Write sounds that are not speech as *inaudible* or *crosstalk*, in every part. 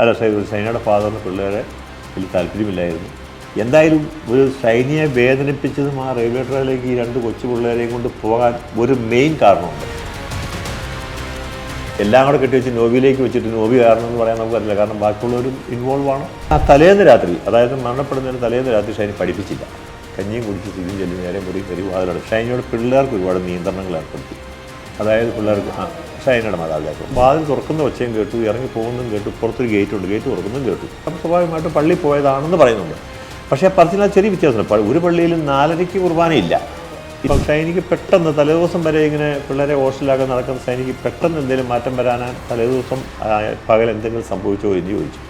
അല്ല ഷൈനയുടെ ഫാദറിന് പിള്ളേരെ വലിയ താല്പര്യമില്ലായിരുന്നു. എന്തായാലും ഒരു ഷൈനിയെ വേദനിപ്പിച്ചതും ആ റെയിൽവേ ട്രാക്കിലേക്ക് ഈ രണ്ട് കൊച്ചു പിള്ളേരെയും കൊണ്ട് പോകാൻ ഒരു മെയിൻ കാരണമുണ്ട്. എല്ലാം കൂടെ കെട്ടി വെച്ച് നോബിയിലേക്ക് വെച്ചിട്ട് നോബി കാരണം എന്ന് പറയാൻ നമുക്കറിയില്ല. കാരണം ബാക്കിയുള്ളവരും ഇൻവോൾവ് ആണ്. ആ തലേന്ന് രാത്രി അതായത് മരണപ്പെടുന്നതിന് തലേന്ന് രാത്രി ഷൈനി പഠിപ്പിച്ചില്ല. കഞ്ഞിയും കുടിച്ച് തിരിഞ്ഞ് ചെല്ലും നേരെ മുറി കരി വാതിലാണ് ഷൈനിയുടെ പിള്ളേർക്ക് ഒരുപാട് നിയന്ത്രണങ്ങൾ ഏർപ്പെടുത്തി. അതായത് പിള്ളേർക്ക് ആ ഷൈനയുടെ മാതാപിതാക്കൾ. വാതിൽ തുറക്കുന്ന ഒച്ചയും കേട്ടു ഇറങ്ങി പോകുന്നതും കേട്ടു പുറത്തൊരു ഗേറ്റ് ഉണ്ട് ഗേറ്റ് തുറക്കുന്നതും കേട്ടു. അപ്പോൾ സ്വാഭാവികമായിട്ട് പള്ളി പോയതാണെന്ന് പറയുന്നുണ്ട്. പക്ഷേ പറഞ്ഞാൽ ചെറിയ വ്യത്യാസമുണ്ട്. ഒരു പള്ളിയിലും നാലരയ്ക്ക് കുർബാനയില്ല ഇപ്പം സൈനിക്ക് പെട്ടെന്ന് തലേദിവസം വരെ ഇങ്ങനെ പിള്ളേരെ ഹോസ്റ്റലിലാക്കാൻ നടക്കുന്ന സൈനിക്ക് പെട്ടെന്ന് എന്തെങ്കിലും മാറ്റം വരാനാ തലേദിവസം പകൽ എന്തെങ്കിലും സംഭവിച്ചോ എന്ന് ചോദിച്ചു.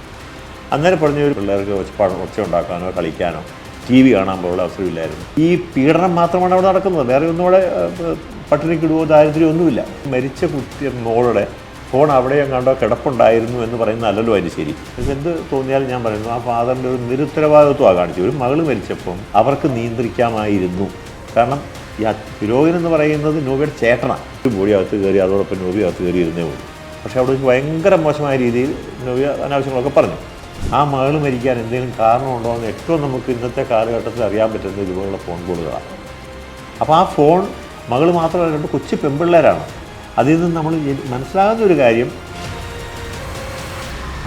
അന്നേരം പറഞ്ഞ ഒരു പിള്ളേർക്ക് ഒച്ചപ്പാട് ഒച്ച ഉണ്ടാക്കാനോ കളിക്കാനോ ടി വി കാണാൻ പോലുള്ള അവസരമില്ലായിരുന്നു. ഈ പീഡനം മാത്രമാണ് അവിടെ നടക്കുന്നത്. വേറെ ഒന്നും അവിടെ പട്ടിണിക്കിടുവോ ദാരിദ്ര്യം ഒന്നുമില്ല. മരിച്ച കുട്ടിയ മോളുടെ ഫോൺ അവിടെയും കണ്ടോ കിടപ്പുണ്ടായിരുന്നു എന്ന് പറയുന്ന അല്ലല്ലോ അതിന് ശരി. എന്ത് തോന്നിയാലും ഞാൻ പറയുന്നു ആ ഫാദറിന്റെ ഒരു നിരുത്തരവാദിത്വമാണ് കാണിച്ചു ഒരു മകൾ മരിച്ചപ്പം അവർക്ക് നിയന്ത്രിക്കാമായിരുന്നു. കാരണം ഈ അ- എന്ന് പറയുന്നത് നോബിയുടെ ചേട്ടനാണ്. ഒരു ബോഡി അകത്ത് കയറി അതോടൊപ്പം നോബി അകത്ത് കയറി ഇരുന്നേ ഉള്ളൂ. പക്ഷേ അവിടെ ഭയങ്കര മോശമായ രീതിയിൽ നോബി അനാവശ്യങ്ങളൊക്കെ പറഞ്ഞു. ആ മകൾ മരിക്കാൻ എന്തെങ്കിലും കാരണമുണ്ടോ എന്ന് ഏറ്റവും നമുക്ക് ഇന്നത്തെ കാലഘട്ടത്തിൽ അറിയാൻ പറ്റുന്നത് ഇതുപോലുള്ള ഫോൺ കോളുകളാണ്. അപ്പോൾ ആ ഫോൺ മകൾ മാത്രമല്ല രണ്ട് കൊച്ചു പെൺപിള്ളേരാണ് അതിൽ നിന്ന് നമ്മൾ മനസ്സിലാകുന്ന ഒരു കാര്യം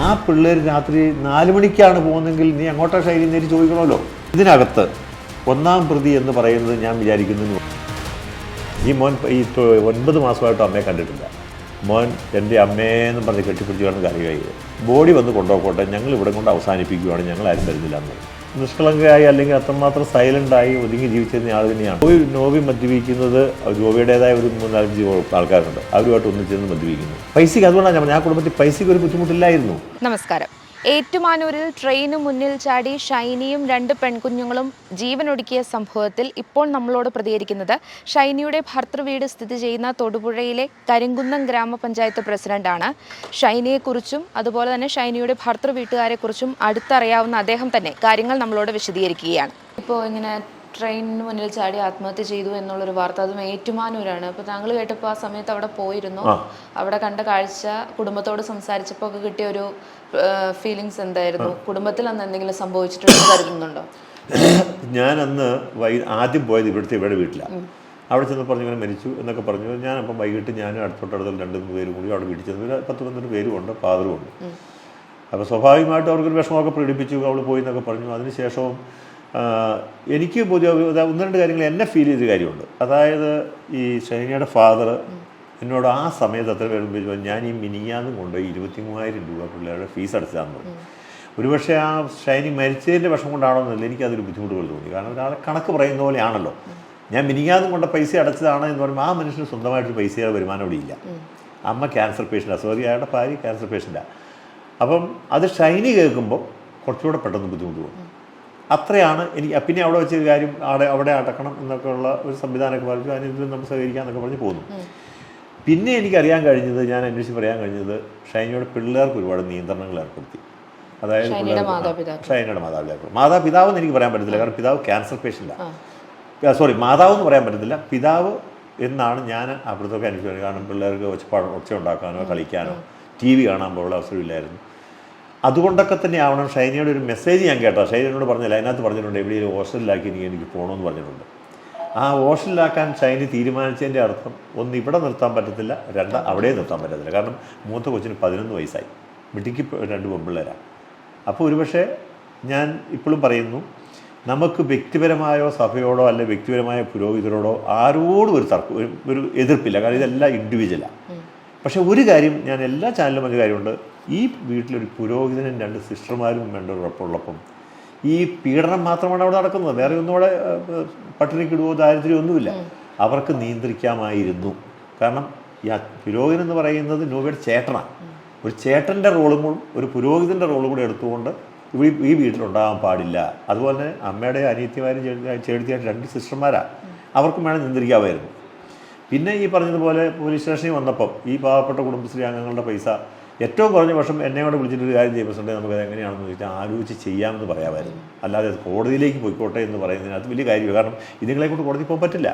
ആ പിള്ളേർ രാത്രി നാല് മണിക്കാണ് പോകുന്നതെങ്കിൽ നീ അങ്ങോട്ടാ ശൈലി നേരി ചോദിക്കണമല്ലോ. ഇതിനകത്ത് ഒന്നാം പ്രതി എന്ന് പറയുന്നത് ഞാൻ വിചാരിക്കുന്നു ഈ മോൻ ഈ ഒൻപത് മാസമായിട്ട് അമ്മയെ കണ്ടിട്ടില്ല. മോൻ എന്റെ അമ്മേന്ന് പറഞ്ഞ് കെട്ടിപ്പിടിച്ചാണ് കാര്യമായി. ബോഡി വന്ന് കൊണ്ടുപോകട്ടെ ഞങ്ങൾ ഇവിടെ കൊണ്ട് അവസാനിപ്പിക്കുകയാണ് ഞങ്ങൾ ആരും വരുന്നില്ല എന്ന് നിഷ്കളങ്കയായി അല്ലെങ്കിൽ അത്രമാത്രം സൈലന്റായി ഒതുങ്ങി ജീവിച്ചിരുന്ന ആൾ തന്നെയാണ്. നോവി നോവി മദ്യപിക്കുന്നത് ജോബിയുടേതായ ഒരു മൂന്നാലഞ്ച് ആൾക്കാരുണ്ട്. അവരുമായിട്ട് ഒന്നിച്ചിരുന്ന് മദ്യപിക്കുന്നു. പൈസയ്ക്ക് അതുകൊണ്ടാണ് ഞാൻ കുടുംബത്തിൽ പൈസയ്ക്ക് ഒരു ബുദ്ധിമുട്ടില്ലായിരുന്നു. നമസ്കാരം. ഏറ്റുമാനൂരിൽ ട്രെയിന് മുന്നിൽ ചാടി ഷൈനിയും രണ്ട് പെൺകുഞ്ഞുങ്ങളും ജീവനൊടുക്കിയ സംഭവത്തിൽ ഇപ്പോൾ നമ്മളോട് പ്രതികരിക്കുന്നത്. ഷൈനിയുടെ ഭർത്തൃവീട് സ്ഥിതി ചെയ്യുന്ന തൊടുപുഴയിലെ കരിങ്കുന്നം ഗ്രാമപഞ്ചായത്ത് പ്രസിഡന്റാണ്. ഷൈനിയെക്കുറിച്ചും അതുപോലെ തന്നെ ഷൈനിയുടെ ഭർത്തൃ വീട്ടുകാരെക്കുറിച്ചും അടുത്തറിയാവുന്ന അദ്ദേഹം തന്നെ കാര്യങ്ങൾ നമ്മളോട് വിശദീകരിക്കുകയാണ്. ഇപ്പോൾ ഇങ്ങനെ ട്രെയിനിന് മുന്നിൽ ചാടി ആത്മഹത്യ ചെയ്തു എന്നുള്ളൊരു വാർത്ത അതും ഏറ്റുമാനൂരാണ്. അപ്പോൾ താങ്കൾ കേട്ടപ്പോൾ ആ സമയത്ത് അവിടെ പോയിരുന്നു. അവിടെ കണ്ട കാഴ്ച കുടുംബത്തോട് സംസാരിച്ചപ്പോൾ ഒക്കെ കിട്ടിയ ഒരു ഫീലിങ്സ് എന്തായിരുന്നു? കുടുംബത്തിൽ അന്ന് എന്തെങ്കിലും സംഭവിച്ചിട്ടുണ്ടെന്ന് കരുതുന്നുണ്ടോ? *coughs* ഞാൻ അന്ന് വൈ ആദ്യം പോയത് ഇവിടുത്തെ ഇവിടെ വീട്ടിലാണ് അവിടെ ചെന്ന് പറഞ്ഞു ഇങ്ങനെ മരിച്ചു എന്നൊക്കെ പറഞ്ഞു. ഞാൻ അപ്പം വൈകിട്ട് ഞാനും അടുത്തോട്ടടുത്തും രണ്ട് മൂന്ന് പേരും കൂടി അവിടെ വീട്ടിൽ ചെന്ന് പത്ത് പന്ത്രണ്ട് പേരും ഉണ്ട് ഫാദറും ഉണ്ട്. അപ്പോൾ സ്വാഭാവികമായിട്ടും അവർക്കൊരു വിഷമമൊക്കെ പ്രകടിപ്പിച്ചു അവൾ പോയി എന്നൊക്കെ പറഞ്ഞു. അതിനുശേഷവും എനിക്ക് പൊതുവെ ഒന്ന് രണ്ട് കാര്യങ്ങൾ എന്നെ ഫീൽ ചെയ്ത കാര്യമുണ്ട്. അതായത് ഈ ഷൈനയുടെ ഫാദർ എന്നോട് ആ സമയത്ത് അത്ര വരുമ്പോൾ ഞാൻ ഈ മിനിയാന്നും കൊണ്ടുപോയി ഇരുപത്തി മൂവായിരം രൂപ പിള്ളേരുടെ ഫീസ് അടച്ചതാന്ന് പറഞ്ഞു. ഒരുപക്ഷെ ആ ഷൈനി മരിച്ചതിന്റെ വിഷം കൊണ്ടാണോ എന്നല്ല എനിക്കതൊരു ബുദ്ധിമുട്ടുകൾ തോന്നി. കാരണം ഒരാളെ കണക്ക് പറയുന്ന പോലെയാണല്ലോ. ഞാൻ മിനിങ്ങാതും കൊണ്ട പൈസ അടച്ചതാണ് എന്ന് പറയുമ്പോൾ ആ മനുഷ്യന് സ്വന്തമായിട്ട് പൈസയുടെ വരുമാനം ഇവിടെ ഇല്ല. അമ്മ ക്യാൻസർ പേഷ്യന്റാണ് സോറി അയാളുടെ ഭാര്യ ക്യാൻസർ പേഷ്യന്റാണ് അപ്പം അത് ഷൈനി കേൾക്കുമ്പോൾ കുറച്ചുകൂടെ പെട്ടെന്ന് ബുദ്ധിമുട്ട് തോന്നും. അത്രയാണ് എനിക്ക് പിന്നെ അവിടെ വെച്ചൊരു കാര്യം അവിടെ അവിടെ അടക്കണം എന്നൊക്കെയുള്ള ഒരു സംവിധാനമൊക്കെ പറഞ്ഞു നമ്മൾ നമുക്ക് സഹകരിക്കാമെന്നൊക്കെ പറഞ്ഞ് പോന്നു. പിന്നെ എനിക്കറിയാൻ കഴിഞ്ഞത് ഞാൻ അന്വേഷിച്ച് പറയാൻ കഴിഞ്ഞത് ഷൈനിയുടെ പിള്ളേർക്ക് ഒരുപാട് നിയന്ത്രണങ്ങൾ ഏർപ്പെടുത്തി. അതായത് ഷൈനിയുടെ മാതാപിതാക്കൾ. മാതാപിതാവ് എന്ന് എനിക്ക് പറയാൻ പറ്റത്തില്ല കാരണം പിതാവ് ക്യാൻസർ പേഷ്യന്റാണ് സോറി മാതാവ് എന്ന് പറയാൻ പറ്റത്തില്ല. പിതാവ് എന്നാണ് ഞാൻ അവിടുത്തെ അനുഭവിക്കുന്നത് കാരണം പിള്ളേർക്ക് ഒച്ചപ്പാട് ഒച്ച ഉണ്ടാക്കാനോ കളിക്കാനോ ടി വി കാണാൻ പോലുള്ള അവസരമില്ലായിരുന്നു. അതുകൊണ്ടൊക്കെ തന്നെ ആവണം ഷൈനയുടെ ഒരു മെസ്സേജ് ഞാൻ കേട്ടോ. ഷൈനയോട് പറഞ്ഞില്ല അതിനകത്ത് പറഞ്ഞിട്ടുണ്ട് എവിടെയെങ്കിലും ഹോസ്റ്റലിലാക്കി എനിക്ക് എനിക്ക് പോകണമെന്ന് പറഞ്ഞിട്ടുണ്ട്. ആ ഓഷനിലാക്കാൻ ചൈന തീരുമാനിച്ചതിന്റെ അർത്ഥം ഒന്ന് ഇവിടെ നിർത്താൻ പറ്റത്തില്ല രണ്ട് അവിടെ നിർത്താൻ പറ്റത്തില്ല. കാരണം മൂത്ത കൊച്ചിന് പതിനൊന്ന് വയസ്സായി. മിട്ടിക്ക് രണ്ട് പെൺപിള്ളേരാണ് അപ്പോൾ ഒരുപക്ഷെ ഞാൻ ഇപ്പോഴും പറയുന്നു നമുക്ക് വ്യക്തിപരമായോ സഭയോടോ അല്ലെ വ്യക്തിപരമായ പുരോഹിതരോടോ ആരോടും ഒരു തർക്കം ഒരു ഒരു എതിർപ്പില്ല. കാരണം ഇതെല്ലാം ഇൻഡിവിജ്വലാണ് പക്ഷേ ഒരു കാര്യം ഞാൻ എല്ലാ ചാനലിലും ഒരു കാര്യമുണ്ട്. ഈ വീട്ടിലൊരു പുരോഹിതനും രണ്ട് സിസ്റ്റർമാരും വേണ്ട ഉറപ്പുള്ളപ്പം ഈ പീഡനം മാത്രമാണ് അവിടെ നടക്കുന്നത്. വേറെ ഒന്നും അവിടെ പട്ടിണിക്കിടുവോ ദാരിദ്ര്യമോ ഒന്നുമില്ല. അവർക്ക് നിയന്ത്രിക്കാമായിരുന്നു. കാരണം ഈ പുരോഹിതൻ എന്ന് പറയുന്നത് നോവയുടെ ചേട്ടനാണ് ഒരു ചേട്ടന്റെ റോളും കൂടി ഒരു പുരോഹിതന്റെ റോളും കൂടി എടുത്തുകൊണ്ട് ഈ ഈ വീട്ടിലുണ്ടാകാൻ പാടില്ല. അതുപോലെ തന്നെ അമ്മയുടെ അനിയത്തിമാരും ചേർത്തിയായിട്ട് രണ്ട് സിസ്റ്റർമാരാണ് അവർക്കും വേണം നിയന്ത്രിക്കാമായിരുന്നു. പിന്നെ ഈ പറഞ്ഞതുപോലെ പോലീസ് സ്റ്റേഷനിൽ വന്നപ്പം ഈ പാവപ്പെട്ട കുടുംബശ്രീ അംഗങ്ങളുടെ പൈസ ഏറ്റവും കുറഞ്ഞ വർഷം എന്നെ കൂടെ വിളിച്ചിട്ട് ഒരു കാര്യം ചെയ്യുമ്പോൾ നമുക്ക് അത് എങ്ങനെയാണെന്ന് ചോദിച്ചാൽ ആലോചിച്ച് ചെയ്യാമെന്ന് പറയാമായിരുന്നു. അല്ലാതെ അത് കോടതിയിലേക്ക് പോയിക്കോട്ടെ എന്ന് പറയുന്നതിനകത്ത് വലിയ കാര്യമില്ല. കാരണം ഇതുങ്ങളെ കൊണ്ട് കോടതി പോകാൻ പറ്റില്ല.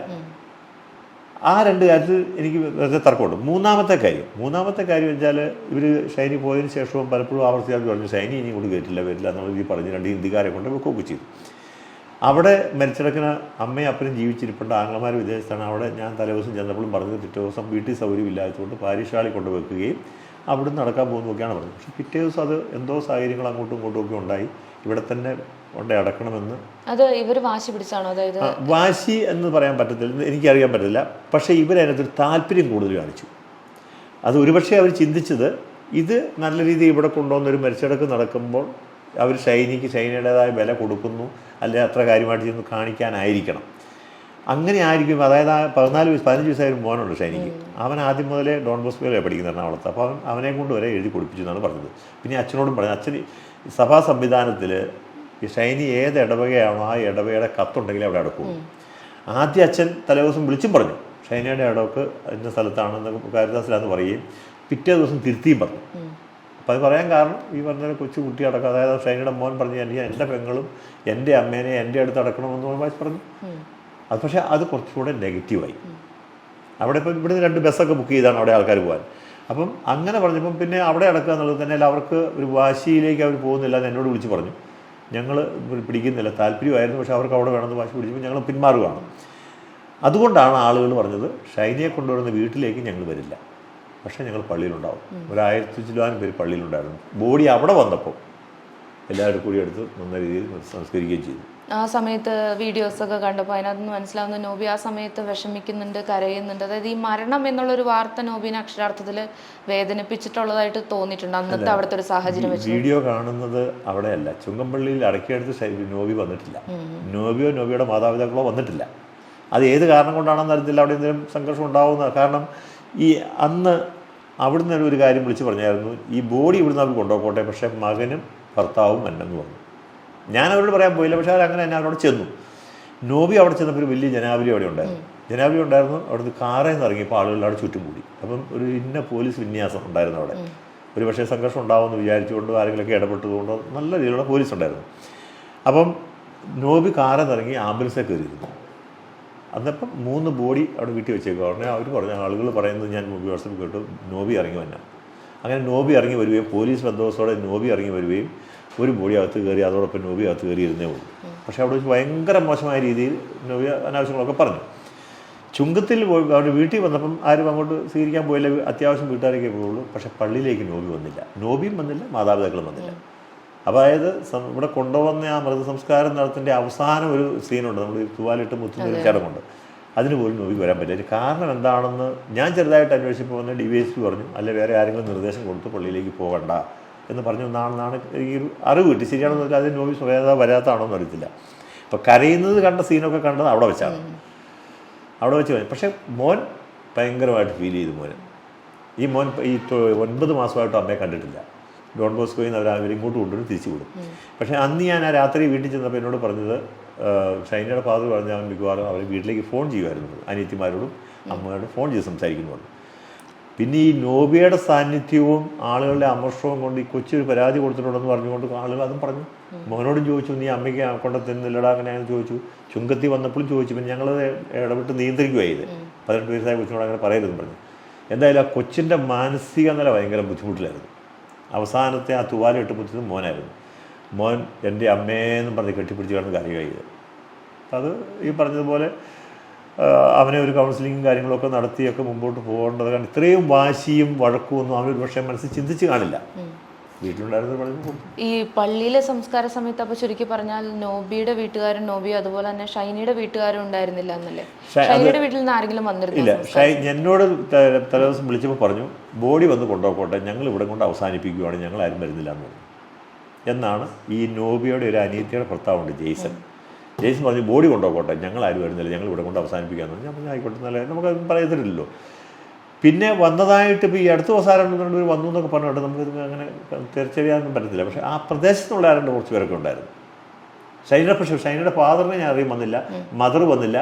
ആ രണ്ട് കാര്യത്തിൽ എനിക്ക് വെറുതെ തർക്കമുണ്ട്. മൂന്നാമത്തെ കാര്യം മൂന്നാമത്തെ കാര്യം വെച്ചാൽ ഇവർ ഷൈനി പോയതിന് ശേഷവും പലപ്പോഴും ആവർത്തിച്ച് പറഞ്ഞു ഷൈനി ഇനി കൊണ്ട് കയറ്റില്ല വരില്ല എന്നുള്ള രീതി പറഞ്ഞ് രണ്ട് ഹിന്ദിക്കാരെ കൊണ്ട് വെക്കുകയൊക്കെ ചെയ്തു. അവിടെ മരിച്ചിടക്കുന്ന അമ്മയും അപ്പനും ജീവിച്ചിരിപ്പുണ്ട്. ആംഗ്ലമാർ വിദേശത്താണ്. അവിടെ ഞാൻ തലേ ദിവസം ചെന്നപ്പോഴും പറഞ്ഞത് പിറ്റേ ദിവസം വീട്ടിൽ സൗകര്യം ഇല്ലാത്തതുകൊണ്ട് പാരിഷാളി കൊണ്ട് വെക്കുകയും അവിടുന്ന് നടക്കാൻ പോകുന്നതൊക്കെയാണ് പറഞ്ഞത്. പക്ഷേ പിറ്റേ ദിവസം അത് എന്തോ സാഹചര്യങ്ങൾ അങ്ങോട്ടും ഇങ്ങോട്ടും ഒക്കെ ഉണ്ടായി. ഇവിടെ തന്നെ കൊണ്ട് അടക്കണമെന്ന്. അത് ഇവർ വാശി പിടിച്ചാണോ? അതായത് വാശി എന്ന് പറയാൻ പറ്റത്തില്ല എനിക്കറിയാൻ പറ്റില്ല പക്ഷേ ഇവരതിനകത്തൊരു താല്പര്യം കൂടുതൽ കാണിച്ചു. അത് ഒരുപക്ഷെ അവർ ചിന്തിച്ചത് ഇത് നല്ല രീതിയിൽ ഇവിടെ കൊണ്ടുവന്ന ഒരു മരിച്ചടക്ക് നടക്കുമ്പോൾ അവർ ഷൈനിക്ക് ഷൈനയുടേതായ വില കൊടുക്കുന്നു അല്ലെ അത്ര കാര്യമായിട്ട് ചെന്ന് കാണിക്കാനായിരിക്കണം. അങ്ങനെ ആയിരിക്കും അതായത് ആ പതിനാല് വയസ്സ് പതിനഞ്ച് വയസ്സായ ഒരു മോനുണ്ട് ഷൈനിക്ക് അവൻ ആദ്യം മുതലേ ഡോൺ ബോസ്കോയിലാണ് പഠിക്കുന്ന എറണാകുളത്ത്. അപ്പോൾ അവൻ അവനെ കൊണ്ട് വരെ എഴുതി കൊടുപ്പിച്ചു എന്നാണ് പറഞ്ഞത്. പിന്നെ അച്ഛനോടും പറഞ്ഞു അച്ഛൻ സഭാ സംവിധാനത്തിൽ ഈ ഷൈനി ഏത് ഇടവകയാണോ ആ ഇടവകയുടെ കത്തുണ്ടെങ്കിൽ അവിടെ അടക്കും. ആദ്യം അച്ഛൻ തലേദിവസം വിളിച്ചും പറഞ്ഞു. ഷൈനയുടെ ഇടവക്ക് ഇന്ന സ്ഥലത്താണെന്ന് കാരിദാസിലാന്ന് പറയുകയും പിറ്റേ ദിവസം തിരുത്തിയും പറഞ്ഞു. അപ്പോൾ അത് പറയാൻ കാരണം ഈ പറഞ്ഞ കൊച്ചു കുട്ടി അടക്കം അതായത് ഷൈനയുടെ മോൻ പറഞ്ഞു എനിക്ക് എന്റെ പെങ്ങളും എന്റെ അമ്മേനെ എന്റെ അടുത്ത് അടക്കണമെന്ന് പറഞ്ഞു. അത് പക്ഷേ അത് കുറച്ചുകൂടെ നെഗറ്റീവായി. അവിടെ ഇപ്പം ഇവിടുന്ന് രണ്ട് ബസ്സൊക്കെ ബുക്ക് ചെയ്താണ് അവിടെ ആൾക്കാർ പോകാൻ അപ്പം അങ്ങനെ പറഞ്ഞപ്പം പിന്നെ അവിടെ അടക്കുക എന്നുള്ളത് തന്നെ അല്ല അവർക്ക് ഒരു വാശിയിലേക്ക് അവർ പോകുന്നില്ല എന്ന് എന്നോട് വിളിച്ച് പറഞ്ഞു. ഞങ്ങൾ പിടിക്കുന്നില്ല താല്പര്യമായിരുന്നു പക്ഷേ അവർക്ക് അവിടെ വേണമെന്ന് വാശി പിടിച്ചപ്പോൾ ഞങ്ങൾ പിന്മാറുകയാണ്. അതുകൊണ്ടാണ് ആളുകൾ പറഞ്ഞത് ഷൈനിയെ കൊണ്ടുവരുന്ന വീട്ടിലേക്ക് ഞങ്ങൾ വരില്ല. പക്ഷേ ഞങ്ങൾ പള്ളിയിലുണ്ടാവും. ഒരു ആയിരത്തി പേര് പള്ളിയിലുണ്ടായിരുന്നു. ബോഡി അവിടെ വന്നപ്പോൾ എല്ലാവരും കൂടി എടുത്ത് നല്ല രീതിയിൽ സംസ്കരിക്കുകയും ചെയ്തു. ആ സമയത്ത് വീഡിയോസ് ഒക്കെ കണ്ടപ്പോൾ അതിനകത്ത് നിന്ന് മനസ്സിലാവുന്ന നോബി ആ സമയത്ത് വിഷമിക്കുന്നുണ്ട് കരയുന്നുണ്ട്. അതായത് ഈ മരണം എന്നുള്ളൊരു വാർത്ത നോബിനെ അക്ഷരാർത്ഥത്തിൽ വേദനിപ്പിച്ചിട്ടുള്ളതായിട്ട് തോന്നിയിട്ടുണ്ട്. അന്നത്തെ അവിടുത്തെ ഒരു സാഹചര്യം വെച്ച് വീഡിയോ കാണുന്നത് അവിടെയല്ല. ചുങ്കമ്പള്ളിയിൽ അടക്കിയെടുത്ത് നോബി വന്നിട്ടില്ല. നോബിയോ നോബിയുടെ മാതാപിതാക്കളോ വന്നിട്ടില്ല. അത് ഏത് കാരണം കൊണ്ടാണെന്ന് അറിയത്തില്ല. അവിടെ എന്തെങ്കിലും സംഘർഷം ഉണ്ടാവുന്ന കാരണം ഈ അന്ന് അവിടുന്ന് ഒരു കാര്യം വിളിച്ച് പറഞ്ഞായിരുന്നു. ഈ ബോഡി ഇവിടുന്ന് അവർ കൊണ്ടുപോകട്ടെ. പക്ഷേ മകനും ഭർത്താവും പറഞ്ഞു. ഞാൻ അവരോട് പറയാൻ പോയില്ല പക്ഷേ അവരങ്ങനെ എന്നെ അവരോട് ചെന്നു. നോബി അവിടെ ചെന്നപ്പോൾ ഒരു വലിയ ജനാവലി അവിടെ ഉണ്ടായിരുന്നു. ജനാവലി ഉണ്ടായിരുന്നു അവിടുന്ന് കാറിൽ നിന്ന് ഇറങ്ങിയപ്പോൾ ആളുകൾ അവിടെ ചുറ്റും കൂടി. അപ്പം ഒരു ഇന്ന പോലീസ് വിന്യാസം ഉണ്ടായിരുന്നു അവിടെ. ഒരു പക്ഷേ സംഘർഷം ഉണ്ടാവുമെന്ന് വിചാരിച്ചുകൊണ്ട് ആരെങ്കിലുമൊക്കെ ഇടപെട്ടതുകൊണ്ടോ നല്ല രീതിയിലുള്ള പോലീസ് ഉണ്ടായിരുന്നു. അപ്പം നോബി കാറിൽ നിന്ന് ഇറങ്ങി ആംബുലൻസിൽ കയറിയിരുന്നു. അന്നപ്പം മൂന്ന് ബോഡി അവിടെ വീട്ടിൽ വെച്ചേക്കുക ഉടനെ അവർ പറഞ്ഞ ആളുകൾ പറയുന്നത് ഞാൻ നോബി വാട്സപ്പ് കേട്ടു നോബി ഇറങ്ങി വന്ന. അങ്ങനെ നോബി ഇറങ്ങി വരികയും പോലീസ് ബന്ധോബസ്തോടെ നോബി ഇറങ്ങി വരികയും ഒരു ബോഡി അകത്ത് കയറി അതോടൊപ്പം നോബി അകത്ത് കയറി ഇരുന്നേ ഉള്ളൂ. പക്ഷെ അവിടെ വെച്ച് ഭയങ്കര മോശമായ രീതിയിൽ നോബി അനാവശ്യങ്ങളൊക്കെ പറഞ്ഞു. ചുങ്കത്തിൽ പോയി അവിടെ വീട്ടിൽ വന്നപ്പം ആരും അങ്ങോട്ട് സ്വീകരിക്കാൻ പോയില്ല. അത്യാവശ്യം വീട്ടുകാരൊക്കെ പോയുള്ളൂ പക്ഷെ പള്ളിയിലേക്ക് നോബി വന്നില്ല. നോബിയും വന്നില്ല മാതാപിതാക്കളും വന്നില്ല. അതായത് ഇവിടെ കൊണ്ടുവന്ന ആ മൃതസംസ്കാരം നടത്തിന്റെ അവസാനം ഒരു സീനുണ്ട്. നമ്മൾ തൂവാലിട്ട് മുത്തുന്ന ചടങ്ങുണ്ട് അതിന് പോലും വരാൻ പറ്റില്ല. അതിന് കാരണം എന്താണെന്ന് ഞാൻ ചെറുതായിട്ട് അന്വേഷിച്ചപ്പോൾ വന്ന് ഡി വി എസ് പി പറഞ്ഞു അല്ലെ വേറെ ആരെങ്കിലും നിർദ്ദേശം കൊടുത്ത് പള്ളിയിലേക്ക് പോകണ്ട. എന്ന് പറഞ്ഞു എന്നാണെന്നാണ് ഈ അറിവ് കിട്ടി. ശരിയാണെന്ന് വെച്ചാൽ അതിന് നോബി സ്വയത വരാത്താണോ എന്ന് അറിയത്തില്ല. അപ്പോൾ കരയുന്നത് കണ്ട സീനൊക്കെ കണ്ടത് അവിടെ വെച്ചാണ്. അവിടെ വെച്ച് പക്ഷേ മോൻ ഭയങ്കരമായിട്ട് ഫീൽ ചെയ്തു മോന്. ഈ മോൻ ഈ ഒൻപത് മാസമായിട്ട് അമ്മയെ കണ്ടിട്ടില്ല. ഡോൺ ബോസ്കോയിൽ നിന്ന് അവർ അവർ ഇങ്ങോട്ട് കൊണ്ടുവരും തിരിച്ചു വിടും. പക്ഷേ അന്ന് ഞാൻ ആ രാത്രി വീട്ടിൽ ചെന്നപ്പോൾ എന്നോട് പറഞ്ഞത് ഷൈനയുടെ ഫാദർ പറഞ്ഞ അവൻ മിക്കവാറും അവർ വീട്ടിലേക്ക് ഫോൺ ചെയ്യുമായിരുന്നു. അനിയത്തിമാരോടും അമ്മയോടും ഫോൺ ചെയ്ത് സംസാരിക്കുന്നുണ്ട് പിന്നെ ഈ നോബിയുടെ സാന്നിധ്യവും ആളുകളുടെ അമർഷവും കൊണ്ട് ഈ കൊച്ചൊരു പരാതി കൊടുത്തിട്ടുണ്ടെന്ന് പറഞ്ഞുകൊണ്ട് ആളുകൾ അതും പറഞ്ഞു. മോനോടും ചോദിച്ചു നീ അമ്മയ്ക്ക് കൊണ്ട തിന്നില്ലടാ അങ്ങനെയാണെന്ന് ചോദിച്ചു. ചുങ്കത്തി വന്നപ്പോഴും ചോദിച്ചു പിന്നെ ഞങ്ങൾ ഇടപെട്ട് നിയന്ത്രിക്കുകയായി ഇത്? പതിനെട്ട് വയസ്സായ കൊച്ചിനോട് അങ്ങനെ പറയരുതെന്ന് പറഞ്ഞു. എന്തായാലും ആ കൊച്ചിന്റെ മാനസിക നില ഭയങ്കര ബുദ്ധിമുട്ടിലായിരുന്നു. അവസാനത്തെ ആ തുവാല മുറ്റത് മോനായിരുന്നു. മോൻ എന്റെ അമ്മേന്നും പറഞ്ഞ് കെട്ടിപ്പിടിച്ച് കിടന്ന് കരയുക ചെയ്ത് അത് ഈ പറഞ്ഞതുപോലെ അവനെ ഒരു കൗൺസിലിങ്ങും കാര്യങ്ങളൊക്കെ നടത്തിയൊക്കെ മുമ്പോട്ട് പോകേണ്ടത് കാരണം ഇത്രയും വാശിയും വഴക്കും ഒന്നും അവനൊരു പക്ഷേ മനസ്സിൽ ചിന്തിച്ച് കാണില്ല. ഈ പള്ളിയിലെ സംസ്കാര സമയത്ത് അപ്പൊ ചുരുക്കി പറഞ്ഞാൽ നോബിയുടെ വീട്ടുകാരും നോബിയും അതുപോലെ തന്നെ ഷൈനിയുടെ വീട്ടുകാരും ഉണ്ടായിരുന്നില്ല എന്നല്ലേ? ഷൈനിയുടെ വീട്ടിൽ നിന്ന് ആരെങ്കിലും വന്നിരുന്നില്ല ഷൈ എന്നോട് തലേദിവസം വിളിച്ചപ്പോൾ പറഞ്ഞു ബോഡി വന്ന് കൊണ്ടുപോകട്ടെ ഞങ്ങൾ ഇവിടെ കൊണ്ട് അവസാനിപ്പിക്കുകയാണ് ഞങ്ങൾ ആരും വരുന്നില്ല എന്ന് പറഞ്ഞു. എന്നാണ് ഈ നോബിയുടെ ഒരു അനിയത്തിയുടെ ഭർത്താവുണ്ട് ജെയ്സൺ. ജെയ്സൺ പറഞ്ഞു ബോഡി കൊണ്ടുപോകട്ടെ. ഞങ്ങൾ ആരും വരുന്നില്ല. ഞങ്ങൾ ഇവിടെ കൊണ്ട് അവസാനിപ്പിക്കാന്ന് പറഞ്ഞു. ഞാൻ പറഞ്ഞു ആയിക്കോട്ടെ നല്ല നമുക്ക് പറയത്തില്ലല്ലോ. പിന്നെ വന്നതായിട്ട് ഇപ്പോൾ ഈ അടുത്ത ആരാണ്ട് ഒരു വന്നു എന്നൊക്കെ പറഞ്ഞിട്ട് നമുക്ക് അങ്ങനെ തിരിച്ചറിയാനൊന്നും പറ്റത്തില്ല. പക്ഷെ ആ പ്രദേശത്തുള്ള ആരുടെ കുറച്ച് പേരൊക്കെ ഉണ്ടായിരുന്നു. ഷൈനയുടെ പക്ഷേ ഷൈനയുടെ ഫാദറിനെ ഞാൻ അറിയാൻ വന്നില്ല. മദർ വന്നില്ല.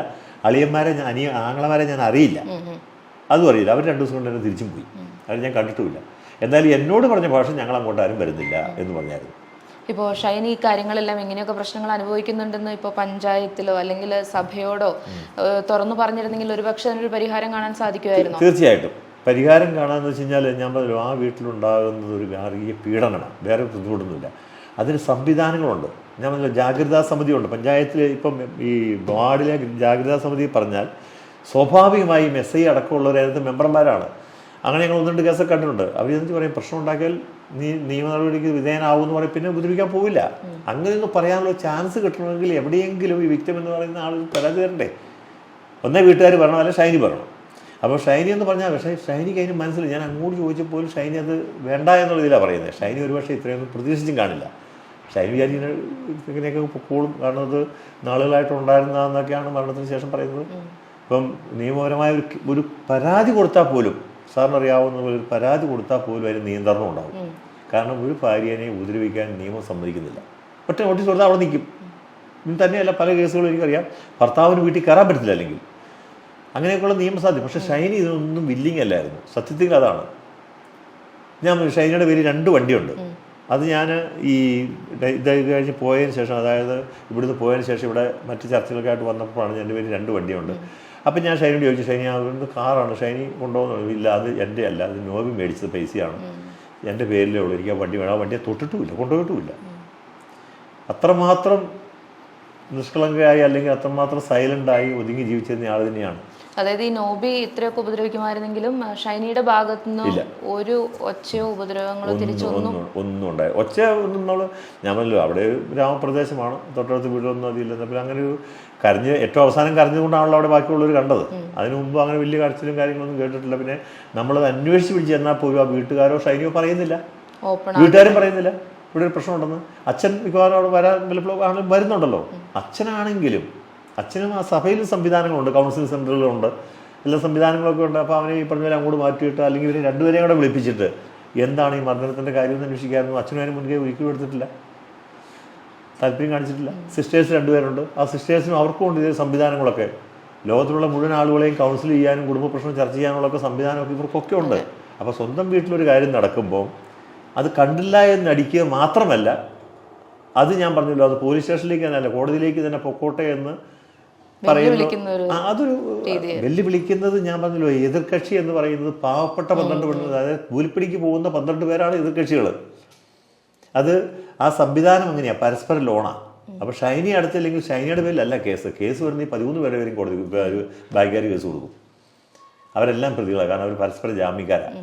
അളിയന്മാരെ ഞാൻ അനിയ ആങ്ങളമാരെ ഞാൻ അറിയില്ല. അതും അറിയില്ല. അവർ രണ്ട് ദിവസം കൊണ്ട് തന്നെ തിരിച്ചും പോയി. അവർ ഞാൻ കണ്ടിട്ടുമില്ല. എന്നാലും എന്നോട് പറഞ്ഞ ഭാഷ ഞങ്ങൾ അങ്ങോട്ട് ആരും വരുന്നില്ല എന്ന് പറഞ്ഞായിരുന്നു. ഇപ്പോൾ ഷൈനി ഈ കാര്യങ്ങളെല്ലാം എങ്ങനെയൊക്കെ പ്രശ്നങ്ങൾ അനുഭവിക്കുന്നുണ്ടെന്ന്? ഇപ്പോൾ പഞ്ചായത്തിലോ അല്ലെങ്കിൽ സഭയോടോ തുറന്നു പറഞ്ഞിരുന്നെങ്കിൽ ഒരുപക്ഷെ അതിനൊരു പരിഹാരം കാണാൻ സാധിക്കുമായിരുന്നു? തീർച്ചയായിട്ടും. പരിഹാരം കാണാമെന്ന് വെച്ച് കഴിഞ്ഞാൽ ഞാൻ പറഞ്ഞു ആ വീട്ടിലുണ്ടാകുന്നത് ഒരു ഗാർഹിക പീഡനമാണ്. വേറെ ബുദ്ധിമുട്ടൊന്നുമില്ല. അതിന് സംവിധാനങ്ങളുണ്ട്. ഞാൻ പറഞ്ഞു ജാഗ്രതാ സമിതിയുണ്ട്. പഞ്ചായത്തിൽ ഇപ്പം ഈ വാർഡിലെ ജാഗ്രതാ സമിതി പറഞ്ഞാൽ സ്വാഭാവികമായും എസ് ഐ അടക്കമുള്ളവരായിരുന്നു മെമ്പർമാരാണ്. അങ്ങനെ ഞങ്ങൾ ഒന്ന് രണ്ട് കേസൊക്കെ കണ്ടിട്ടുണ്ട്. അവർ എന്നിട്ട് പറയും പ്രശ്നം ഉണ്ടാക്കിയാൽ നീ നിയമ നടപടിക്ക് വിധേയനാവും എന്ന് പറയും. പിന്നെ ഉപദ്രവിക്കാൻ പോവില്ല. അങ്ങനെയൊന്നും പറയാനുള്ള ചാൻസ് കിട്ടണമെങ്കിൽ എവിടെയെങ്കിലും ഈ വിക്റ്റം എന്ന് പറയുന്ന ആൾ പരാതി തരണ്ടേ ഒന്നേ വീട്ടുകാർ പറയണം അല്ലെങ്കിൽ ഷൈനി പറയണം. അപ്പോൾ ഷൈനി എന്ന് പറഞ്ഞാൽ പക്ഷേ ഷൈനിക്ക് അതിന് മനസ്സിൽ ഞാൻ അങ്ങോട്ട് ചോദിച്ചപ്പോൾ ഷൈനി അത് വേണ്ട എന്നുള്ള ഇതിലാണ് പറയുന്നത്. ഷൈനി ഒരുപക്ഷെ ഇത്രയൊന്നും പ്രതീക്ഷിച്ചും കാണില്ല. ഷൈനി വിചാരിക്കുന്ന ഇങ്ങനെയൊക്കെ കൂടും കാണുന്നത് നാളുകളായിട്ട് നാളുകളായിട്ടുണ്ടായിരുന്നതെന്നൊക്കെയാണ് മരണത്തിന് ശേഷം പറയുന്നത്. ഇപ്പം നിയമപരമായ ഒരു ഒരു പരാതി കൊടുത്താൽ പോലും സാറിന് അറിയാവുന്ന പോലെ ഒരു പരാതി കൊടുത്താൽ പോലും അതിന് നിയന്ത്രണം ഉണ്ടാവും. കാരണം ഒരു ഭാര്യനെ ഉപദ്രവിക്കാൻ നിയമം സമ്മതിക്കുന്നില്ല. ഒറ്റ നോട്ടീസ് കൊടുത്താൽ അവിടെ നിൽക്കും. ഇനി തന്നെയല്ല പല കേസുകളും എനിക്കറിയാം. ഭർത്താവിന് വീട്ടിൽ കയറാൻ പറ്റത്തില്ല അല്ലെങ്കിൽ. അങ്ങനെയൊക്കെയുള്ള നിയമസാധ്യം പക്ഷേ ഷൈനി ഇതൊന്നും വില്ലിങ് അല്ലായിരുന്നു. സത്യത്തിൽ അതാണ്. ഞാൻ ഷൈനിയുടെ പേര് രണ്ട് വണ്ടിയുണ്ട്. അത് ഞാൻ ഈ ഇത് കഴിഞ്ഞ് പോയതിന് ശേഷം അതായത് ഇവിടുന്ന് പോയതിന് ശേഷം ഇവിടെ മറ്റ് ചർച്ചകളൊക്കെ ആയിട്ട് വന്നപ്പോഴാണ് എന്റെ പേര് രണ്ട് വണ്ടിയുണ്ട്. അപ്പം ഞാൻ ഷൈനിയോട് ചോദിച്ചു ഷൈനി അതുകൊണ്ട് കാറാണ് ഷൈനി കൊണ്ടുപോകുന്നു? ഇല്ല അത് എന്റെ അല്ല അത് നോബി മേടിച്ചത് പൈസയാണ്. എന്റെ പേരിലേ ഉള്ളൂ എനിക്ക് ആ വണ്ടി വേണം. ആ വണ്ടിയെ തൊട്ടിട്ടുമില്ല കൊണ്ടുപോയിട്ടുമില്ല. അത്രമാത്രം നിഷ്കളങ്കയായി അല്ലെങ്കിൽ അത്രമാത്രം സൈലന്റായി ഒതുങ്ങി ജീവിച്ചിരുന്ന ആൾ തന്നെയാണ്. അതായത് ഈ നോബി ഇത്രയൊക്കെ ഉപദ്രവിക്കുമായിരുന്നെങ്കിലും ഷൈനിയുടെ ഭാഗത്തു നിന്ന് ഒരു ഒച്ചയോ ഉപദ്രവങ്ങളോ തിരിച്ചൊന്നും ഒന്നും ഉണ്ടായി. ഒച്ച ഒന്നും നമ്മൾ ഞാൻ പറഞ്ഞല്ലോ അവിടെ ഗ്രാമപ്രദേശമാണ്. തൊട്ടടുത്ത് വീടൊന്നും അതില്ലെന്ന് പിന്നെ അങ്ങനെ ഒരു കരഞ്ഞ് ഏറ്റവും അവസാനം കരഞ്ഞുകൊണ്ടാണല്ലോ അവിടെ ബാക്കിയുള്ളവർ കണ്ടത്. അതിനു മുമ്പ് അങ്ങനെ വലിയ കരച്ചിലും കാര്യങ്ങളൊന്നും കേട്ടിട്ടില്ല. പിന്നെ നമ്മളത് അന്വേഷിച്ച് വിളിച്ചു ചെന്നാൽ പോലും ആ വീട്ടുകാരോ ഷൈനിയോ പറയുന്നില്ല. വീട്ടുകാരും പറയുന്നില്ല. ഇവിടെ ഒരു പ്രശ്നമുണ്ടെന്ന്. അച്ഛൻ മിക്കവാറും അവിടെ വരാൻ വല്ലപ്പോഴും വരുന്നുണ്ടല്ലോ. അച്ഛനാണെങ്കിലും അച്ഛനും ആ സഭയിൽ സംവിധാനങ്ങളുണ്ട് കൗൺസിൽ സെന്ററുകളുണ്ട് എല്ലാ സംവിധാനങ്ങളൊക്കെ ഉണ്ട്. അപ്പോൾ അവനെ ഈ പറഞ്ഞവരെ അങ്ങോട്ട് മാറ്റിയിട്ട് അല്ലെങ്കിൽ ഇവരെ രണ്ടുപേരെയും കൂടെ വിളിപ്പിച്ചിട്ട് എന്താണ് ഈ മർദ്ദനത്തിന്റെ കാര്യം എന്ന് അന്വേഷിക്കാമെന്ന് അച്ഛനും അതിന് മുൻകൈ ഒരിക്കലും എടുത്തിട്ടില്ല. താല്പര്യം കാണിച്ചിട്ടില്ല. സിസ്റ്റേഴ്സ് രണ്ടുപേരുണ്ട്. ആ സിസ്റ്റേഴ്സിനും അവർക്കും ഉണ്ട് ഇതേ സംവിധാനങ്ങളൊക്കെ. ലോകത്തിലുള്ള മുഴുവൻ ആളുകളെയും കൗൺസിൽ ചെയ്യാനും കുടുംബ പ്രശ്നം ചർച്ച ചെയ്യാനുള്ളൊക്കെ സംവിധാനമൊക്കെ ഇവർക്കൊക്കെ ഉണ്ട്. അപ്പോൾ സ്വന്തം വീട്ടിലൊരു കാര്യം നടക്കുമ്പോൾ അത് കണ്ടില്ല എന്ന് അടിക്കുക മാത്രമല്ല അത് ഞാൻ പറഞ്ഞല്ലോ അത് പോലീസ് സ്റ്റേഷനിലേക്ക് തന്നെ അല്ല കോടതിയിലേക്ക് തന്നെ പൊക്കോട്ടെ എന്ന് അതൊരു വെല്ലുവിളിക്കുന്നത് ഞാൻ പറഞ്ഞല്ലോ എതിർകക്ഷി എന്ന് പറയുന്നത് പാവപ്പെട്ട പന്ത്രണ്ട് പെണ്ണ് അതായത് കൂലിപ്പിടിക്ക് പോകുന്ന പന്ത്രണ്ട് പേരാണ് എതിർകക്ഷികൾ അത് ആ സംവിധാനം എങ്ങനെയാ പരസ്പര ലോണാ. അപ്പൊ ഷൈനി അടുത്തില്ലെങ്കിൽ ഷൈനിയുടെ പേരിലല്ല കേസ്. കേസ് വരുന്ന ഈ പതിമൂന്ന് പേരുടെ പേരും കോടതി ബാങ്കുകാർ കേസ് കൊടുക്കും. അവരെല്ലാം പ്രതികളാണ് കാരണം അവർ പരസ്പര ജാമ്യക്കാരാണ്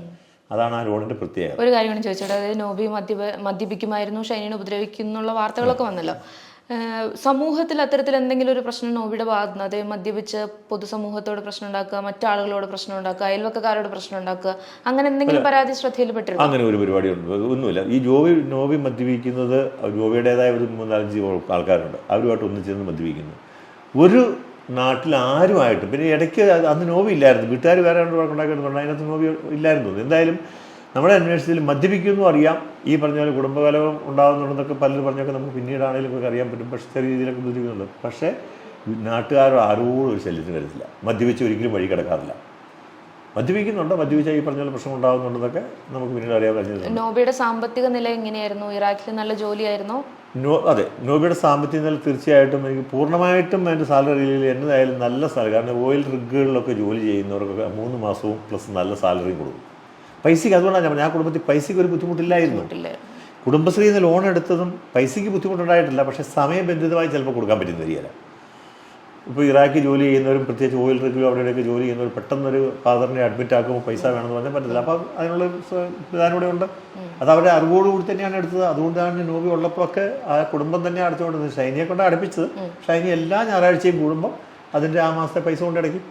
അതാണ് ആ ലോണിന്റെ പ്രത്യേകത. ഒരു കാര്യം ചോദിച്ചോട്ടെ? അതായത് നോബി മദ്യപ മദ്യപിക്കുമായിരുന്നു ഷൈനിനെ ഉപദ്രവിക്കുന്നുള്ള വാർത്തകളൊക്കെ വന്നല്ലോ. സമൂഹത്തിൽ അത്തരത്തിൽ എന്തെങ്കിലും ഒരു പ്രശ്നം നോവിടെ ബാധുന്നത് അതായത് മദ്യപിച്ച് പൊതുസമൂഹത്തോട് പ്രശ്നം ഉണ്ടാക്കുക മറ്റാളുകളോട് പ്രശ്നം ഉണ്ടാക്കുക അയൽവക്കക്കാരോട് പ്രശ്നം ഉണ്ടാക്കുക അങ്ങനെ എന്തെങ്കിലും പരാതി ശ്രദ്ധയിൽപ്പെട്ടിരുന്നു? അങ്ങനെ ഒരു പരിപാടി ഉണ്ട്. ഒന്നുമില്ല. ഈ ജോവി നോവി മദ്യപിക്കുന്നത് ജോബിയുടേതായ ഒരു മൂന്നാലഞ്ച് ആൾക്കാരുണ്ട്. അവരുമായിട്ട് ഒന്നിച്ചിരുന്ന് മദ്യപിക്കുന്നു. ഒരു നാട്ടിൽ ആരുമായിട്ടും പിന്നെ ഇടയ്ക്ക് അന്ന് നോവി ഇല്ലായിരുന്നു. വീട്ടുകാർ വേറെ രണ്ട് ഉണ്ടാക്കിയിട്ടുണ്ട് അതിനകത്ത് നോവി ഇല്ലായിരുന്നു. എന്തായാലും നമ്മുടെ അന്വേഷണത്തിൽ മദ്യപിക്കുന്നു അറിയാം. ഈ പറഞ്ഞ പോലെ കുടുംബകലവം ഉണ്ടാകുന്നുണ്ടെന്നൊക്കെ പലരും പറഞ്ഞൊക്കെ നമുക്ക് പിന്നീടാണെങ്കിലും ഒക്കെ അറിയാൻ പറ്റും. പക്ഷേ ചെറിയ രീതിയിലൊക്കെ ബുദ്ധിമുട്ടുണ്ട്. പക്ഷേ നാട്ടുകാരോ ആരോടും ഒരു ശല്യത്തിന് വരത്തില്ല. മദ്യപിച്ച് ഒരിക്കലും വഴി കിടക്കാറില്ല. മദ്യപിക്കുന്നുണ്ട്. മദ്യപിച്ചാൽ ഈ പറഞ്ഞ പോലെ പ്രശ്നം ഉണ്ടാകുന്നുണ്ടെന്നൊക്കെ നമുക്ക് പിന്നീട് അറിയാൻ കഴിഞ്ഞത് നോബിയുടെ സാമ്പത്തിക നില എങ്ങനെയായിരുന്നു? ഇറാഖിൽ നല്ല ജോലിയായിരുന്നു? നോ അതെ. നോബിയുടെ സാമ്പത്തിക നില തീർച്ചയായിട്ടും എനിക്ക് പൂർണമായിട്ടും എന്റെ സാലറിയിൽ എന്നതായാലും നല്ല സാലറി. കാരണം ഓയിൽ റിഗുകളിലൊക്കെ ജോലി ചെയ്യുന്നവർക്കൊക്കെ മൂന്ന് മാസവും പ്ലസ് നല്ല സാലറിയും കൊടുക്കും. പൈസയ്ക്ക് അതുകൊണ്ടാണ് ഞാൻ ആ കുടുംബത്തിൽ പൈസയ്ക്ക് ഒരു ബുദ്ധിമുട്ടില്ലായിരുന്നു. കുടുംബശ്രീയിൽ നിന്ന് ലോൺ എടുത്തതും പൈസയ്ക്ക് ബുദ്ധിമുട്ടുണ്ടായിട്ടില്ല. പക്ഷേ സമയബന്ധിതമായി ചിലപ്പോൾ കൊടുക്കാൻ പറ്റുന്ന വരികയില്ല. ഇപ്പോൾ ഇറാഖിൽ ജോലി ചെയ്യുന്നവരും പ്രത്യേകിച്ച് ഓയിൽ റിഗിലും അവിടെയൊക്കെ ഇവിടെയൊക്കെ ജോലി ചെയ്യുന്നവർ പെട്ടെന്നൊരു ഫാദറിനെ അഡ്മിറ്റ് ആക്കുമ്പോൾ പൈസ വേണമെന്ന് പറഞ്ഞാൽ പറ്റത്തില്ല. അപ്പം അതിനുള്ള ഇതാനൂടെ ഇവിടെ ഉണ്ട്. അത് അവരുടെ അറിവോടുകൂടി തന്നെയാണ് എടുത്തത്. അതുകൊണ്ടാണ് നോബി ഉള്ളപ്പോഴൊക്കെ ആ കുടുംബം തന്നെ അടച്ചുകൊണ്ടിരുന്നത്. ഷൈനിയെ കൊണ്ട് അടുപ്പിച്ചത്. ഷൈനി എല്ലാ ഞായറാഴ്ചയും കൂടുമ്പോൾ അതിന്റെ ആ മാസത്തെ പൈസ കൊണ്ട് അടയ്ക്കും.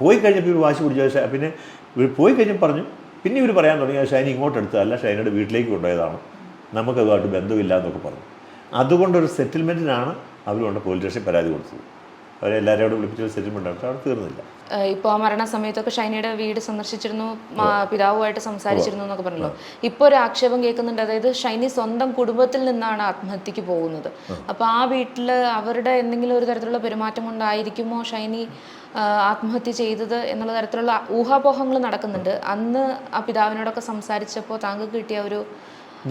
പോയി കഴിഞ്ഞപ്പോൾ വാശി പിടിച്ചു. പക്ഷേ പിന്നെ ഇവർ പോയി കഴിഞ്ഞ് പറഞ്ഞു പിന്നെ ഇവർ പറയാൻ തുടങ്ങി "ആ ഷൈനി ഇങ്ങോട്ട് എടുത്തതല്ല ഷൈനയുടെ വീട്ടിലേക്ക് കൊണ്ടുപോയതാണ്. നമുക്കതുമായിട്ട് ബന്ധമില്ല എന്നൊക്കെ പറഞ്ഞു. അതുകൊണ്ടൊരു സെറ്റിൽമെന്റിനാണ് അവരുകൊണ്ട് കൊണ്ട് പോലീസ് സ്റ്റേഷൻ പരാതി കൊടുത്തത്. അവരെ എല്ലാവരും കൂടെ വിളിപ്പിച്ചൊരു സെറ്റിൽമെന്റ് അവിടെ അവിടെ തീർന്നില്ല. ഇപ്പോൾ ആ മരണ സമയത്തൊക്കെ ഷൈനയുടെ വീട് സന്ദർശിച്ചിരുന്നു പിതാവുമായിട്ട് സംസാരിച്ചിരുന്നു എന്നൊക്കെ പറഞ്ഞല്ലോ. ഇപ്പോൾ ഒരു ആക്ഷേപം കേൾക്കുന്നുണ്ട്. അതായത് ഷൈനി സ്വന്തം കുടുംബത്തിൽ നിന്നാണ് ആത്മഹത്യക്ക് പോകുന്നത്. അപ്പോൾ ആ വീട്ടിൽ അവരുടെ എന്തെങ്കിലും ഒരു തരത്തിലുള്ള പെരുമാറ്റം കൊണ്ടായിരിക്കുമോ ഷൈനി ആത്മഹത്യ ചെയ്തത് എന്നുള്ള തരത്തിലുള്ള ഊഹാപോഹങ്ങൾ നടക്കുന്നുണ്ട്. അന്ന് ആ പിതാവിനോടൊക്കെ സംസാരിച്ചപ്പോൾ താങ്കൾക്ക് കിട്ടിയ ഒരു